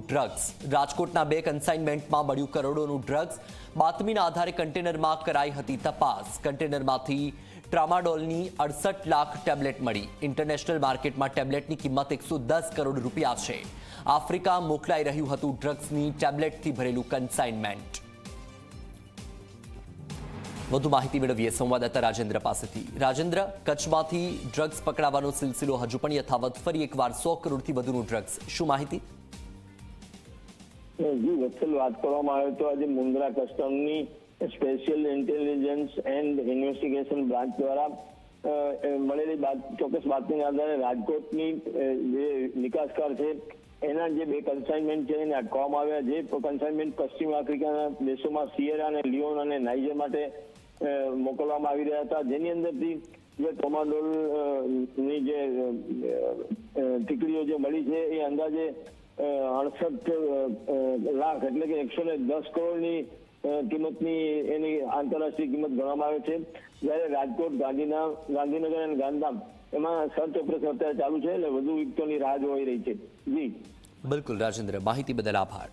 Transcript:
કરોડોનું drugs રાજકોટના બે કન્સાઇનમેન્ટમાં મળ્યું કરોડોનું ડ્રગ્સ બાતમીના આધારે કન્ટેનરમાં કરાઈ હતી તપાસ. કન્ટેનરમાંથી ટ્રામાડોલની અડસઠ લાખ ટેબ્લેટ મળી. ઇન્ટરનેશનલ માર્કેટમાં ટેબ્લેટની કિંમત એકસો દસ કરોડ રૂપિયા છે. આફ્રિકા મોકલાઈ રહ્યું હતું ડ્રગ્સની ટેબ્લેટથી ભરેલું કન્સાઇનમેન્ટ વધુ માહિતી મેળવીએ સંવાદદાતા રાજેન્દ્ર પાસેથી. રાજેન્દ્ર, કચ્છમાંથી ડ્રગ્સ પકડાવાનો સિલસિલો હજુ પણ યથાવત. ફરી એકવાર સો કરોડથી વધુનું ડ્રગ્સ શું માહિતી? જી વત્સલ વાત કરવામાં આવે તો આજે Mundra કસ્ટમની special intelligence and investigation branch દ્વારા મળેલી બાત, ચોક્કસ બાતમીના આધારે રાજકોટની જે નિકાસકાર છે, એના જે બે કન્સાઇનમેન્ટ છે એને અટકાવવામાં આવ્યા જે કન્સાઇનમેન્ટ પશ્ચિમ આફ્રિકાના દેશોમાં સિયેરા અને લિયોન અને નાઇજર માટે મોકલવામાં આવી રહ્યા હતા. જેની અંદરથી જે ટોમાડોલની જે ટીકડીઓ જે મળી છે, એ અંદાજે અડસઠ લાખ એટલે કે એકસો ને દસ કરોડની કિંમતની એની આંતરરાષ્ટ્રીય કિંમત ગણવામાં આવે છે. જ્યારે રાજકોટ, ગાંધીના, ગાંધીનગર અને ગાંધીધામ એમાં સર્ચ ઓપરેશન અત્યારે ચાલુ છે એટલે વધુ વિગતોની રાહ જોવાઈ રહી છે. જી. બિલકુલ, રાજેન્દ્ર, માહિતી બદલ આભાર.